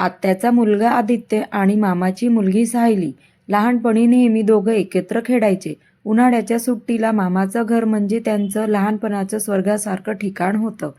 आत्याचा मुलगा आदित्य आणि मामाची मुलगी सायली लहानपणी नेहमी दोघं एकत्र खेळायचे. उन्हाळ्याच्या सुट्टीला मामाचं घर म्हणजे त्यांचं लहानपणाचं स्वर्गासारखं ठिकाण होतं.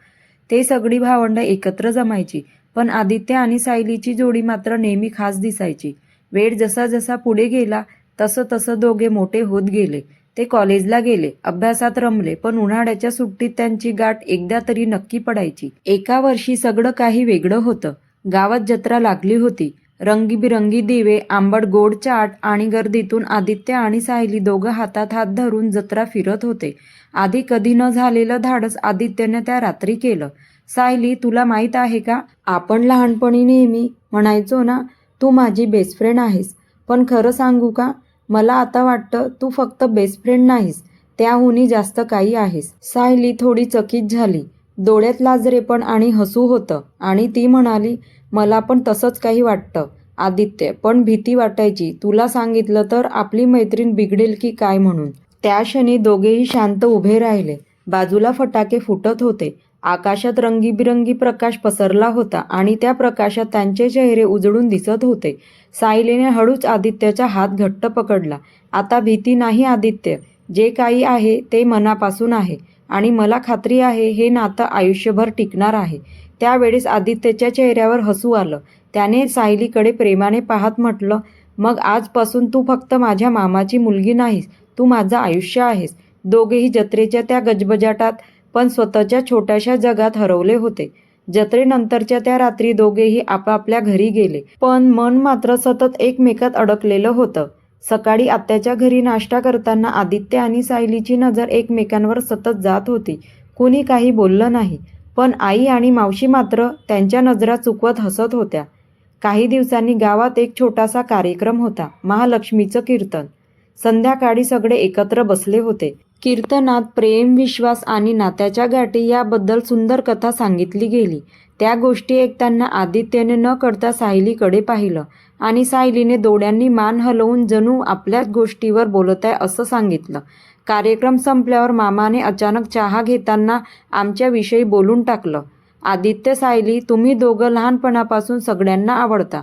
ते सगळी भावंडं एकत्र जमायची पण आदित्य आणि सायलीची जोडी मात्र नेहमी खास दिसायची. वेळ जसा जसा पुढे गेला तसं तसं दोघे मोठे होत गेले. ते कॉलेजला गेले अभ्यासात रमले पण उन्हाळ्याच्या सुट्टीत त्यांची गाठ एकदा तरी नक्की पडायची. एका वर्षी सगळं काही वेगळं होतं. गावात जत्रा लागली होती. रंगीबिरंगी दिवे आंबट गोड चाट आणि गर्दीतून आदित्य आणि सायली दोघं हातात हात धरून जत्रा फिरत होते. आधी कधी न झालेलं धाडस आदित्यने त्या रात्री केलं. सायली तुला माहीत आहे का? आपण लहानपणी नेहमी म्हणायचो ना तू माझी बेस्ट फ्रेंड आहेस. पण खरं सांगू का? मला आता वाटतं तू फक्त बेस्ट फ्रेंड नाहीस. त्याहूनही जास्त काही आहेस. सायली थोडी चकित झाली. डोळ्यात लाजरेपण आणि हसू होतं. आणि ती म्हणाली मला पण तसंच काही वाटतं आदित्य पण भीती वाटायची. तुला सांगितलं तर आपली मैत्रीण बिघडेल की काय म्हणून? त्या क्षणी दोघेही शांत उभे राहिले. बाजूला फटाके फुटत होते. आकाशात रंगीबिरंगी प्रकाश पसरला होता आणि त्या प्रकाशात त्यांचे चेहरे उजळून दिसत होते. सायलीने हळूच आदित्यचा हात घट्ट पकडला. आता भीती नाही आदित्य. जे काही आहे ते मनापासून आहे. आणि मला खात्री आहे हे नातं आयुष्यभर टिकणार आहे. त्यावेळेस आदित्यच्या चेहऱ्यावर हसू आलं. त्याने सायलीकडे प्रेमाने पाहत म्हटलं मग आजपासून तू फक्त माझ्या मामाची मुलगी नाहीस तू माझं आयुष्य आहेस. दोघेही जत्रेच्या त्या गजबजाटात पण स्वतःच्या छोट्याशा जगात हरवले होते. जत्रेनंतरच्या त्या रात्री दोघेही आपापल्या घरी गेले. पण मन मात्र सतत एकमेकात अडकलेलं होतं. सकाळी आत्याच्या घरी नाश्ता करताना आदित्य आणि सायलीची नजर एकमेकांवर सतत जात होती. कुणी काही बोललं नाही पण आई आणि मावशी मात्र त्यांच्या नजरा चुकवत हसत होत्या. काही दिवसांनी गावात एक छोटासा कार्यक्रम होता महालक्ष्मीचं कीर्तन. संध्याकाळी सगळे एकत्र बसले होते. कीर्तनात प्रेम विश्वास आणि नात्याच्या गाठी याबद्दल सुंदर कथा सांगितली गेली. त्या गोष्टी ऐकताना आदित्यने न कळता सायलीकडे पाहिलं आणि सायलीने डोळ्यांनी मान हलवून जणू आपल्याच गोष्टीवर बोलत आहे असं सांगितलं. कार्यक्रम संपल्यावर मामाने अचानक चहा घेताना आमच्याविषयी बोलून टाकलं. आदित्य सायली तुम्ही दोघं लहानपणापासून सगळ्यांना आवडता.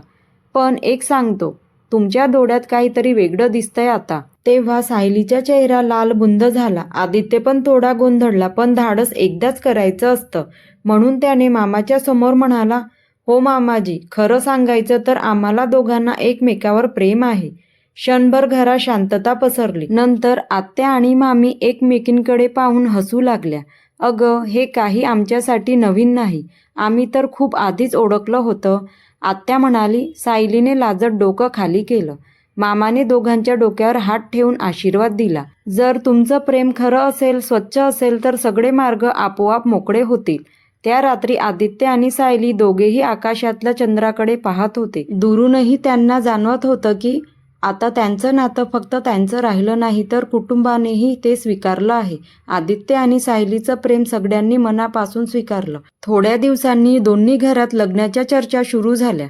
पण एक सांगतो तुमच्या डोळ्यात काहीतरी वेगळं दिसतंय आता. तेव्हा सायलीचा चेहरा लाल बुंद झाला. आदित्य पण थोडा गोंधळला पण धाडस एकदाच करायचं असतं. म्हणून त्याने मामाच्या समोर म्हणाला हो मामाजी खरं सांगायचं तर आम्हाला दोघांना एकमेकावर प्रेम आहे. क्षणभर घरा शांतता पसरली. नंतर आत्या आणि मामी एकमेकींकडे पाहून हसू लागल्या. अगं हे काही आमच्यासाठी नवीन नाही. आम्ही तर खूप आधीच ओळखलं होतं. आत्या म्हणाली सायलीने लाजत डोकं खाली केलं. मामाने दोघांच्या डोक्यावर हात ठेवून आशीर्वाद दिला. जर तुमचं प्रेम खरं असेल स्वच्छ असेल तर सगळे मार्ग आपोआप मोकळे होतील. त्या रात्री आदित्य आणि सायली दोघेही आकाशातल्या चंद्राकडे पाहत होते. दुरूनही त्यांना जाणवत होतं की आता त्यांचं नातं फक्त त्यांचं राहिलं नाही तर कुटुंबानेही ते स्वीकारलं आहे. आदित्य आणि सायलीचं प्रेम सगळ्यांनी मनापासून स्वीकारलं. थोड्या दिवसांनी दोन्ही घरात लग्नाच्या चर्चा सुरू झाल्या.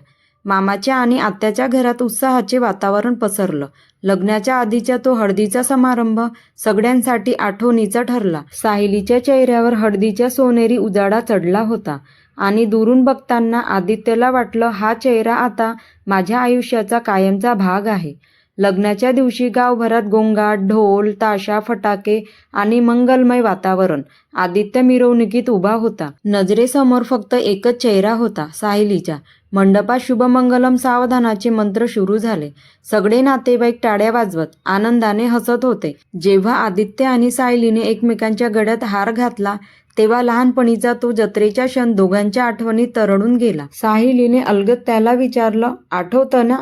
मामाच्या आणि आत्याच्या घरात उत्साहाचे वातावरण पसरलं. लग्नाच्या आधीच्या तो हळदीचा समारंभ सगळ्यांसाठी आठवणीचा ठरला. साहिलीच्या चेहऱ्यावर हळदीच्या सोनेरी उजाडा चढला होता. आणि दुरून बघताना आदित्यला वाटलं हा चेहरा आता माझ्या आयुष्याचा कायमचा भाग आहे. लग्नाच्या दिवशी गावभरात गोंगाट ढोल ताशा फटाके आणि मंगलमय वातावरण. आदित्य मिरवणुकीत उभा होता. नजरेसमोर फक्त एकच चेहरा होता सायलीचा. मंडपात शुभमंगलम सावधानाचे मंत्र सुरू झाले. सगळे नातेवाईक टाळ्या वाजवत आनंदाने हसत होते. जेव्हा आदित्य आणि सायलीने एकमेकांच्या गड्यात हार घातला तेव्हा लहानपणीचा तो जत्रेच्या क्षण दोघांच्या आठवणीत तरळून गेला. साहिलीने अलगत त्याला विचारलं आठवतं ना?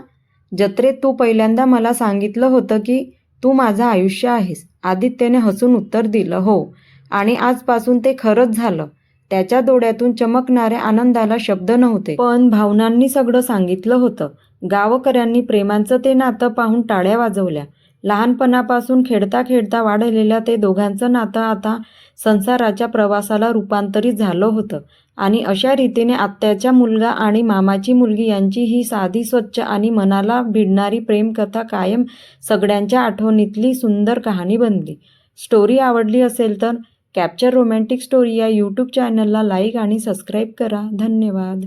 जत्रेत तू पहिल्यांदा मला सांगितलं होतं की तू माझं आयुष्य आहेस. आदित्यने हसून उत्तर दिलं हो. आणि आजपासून ते खरंच झालं. त्याच्या डोळ्यातून चमकणाऱ्या आनंदाला शब्द नव्हते. पण भावनांनी सगळं सांगितलं होतं. गावकऱ्यांनी प्रेमांचं ते नातं पाहून टाळ्या वाजवल्या. लहानपणापासून खेळता खेळता वाढलेल्या ते दोघांचं नातं आता संसाराच्या प्रवासाला रूपांतरित झालं होतं. आणि अशा रीतीने आत्याचा मुलगा आणि मामाची मुलगी यांची ही साधी स्वच्छ आणि मनाला भिडणारी प्रेमकथा कायम सगळ्यांच्या आठवणीतली सुंदर कहाणी बनली. स्टोरी आवडली असेल तर कॅप्चर रोमॅन्टिक स्टोरी या यूट्यूब चॅनलला लाईक आणि सबस्क्राईब करा. धन्यवाद.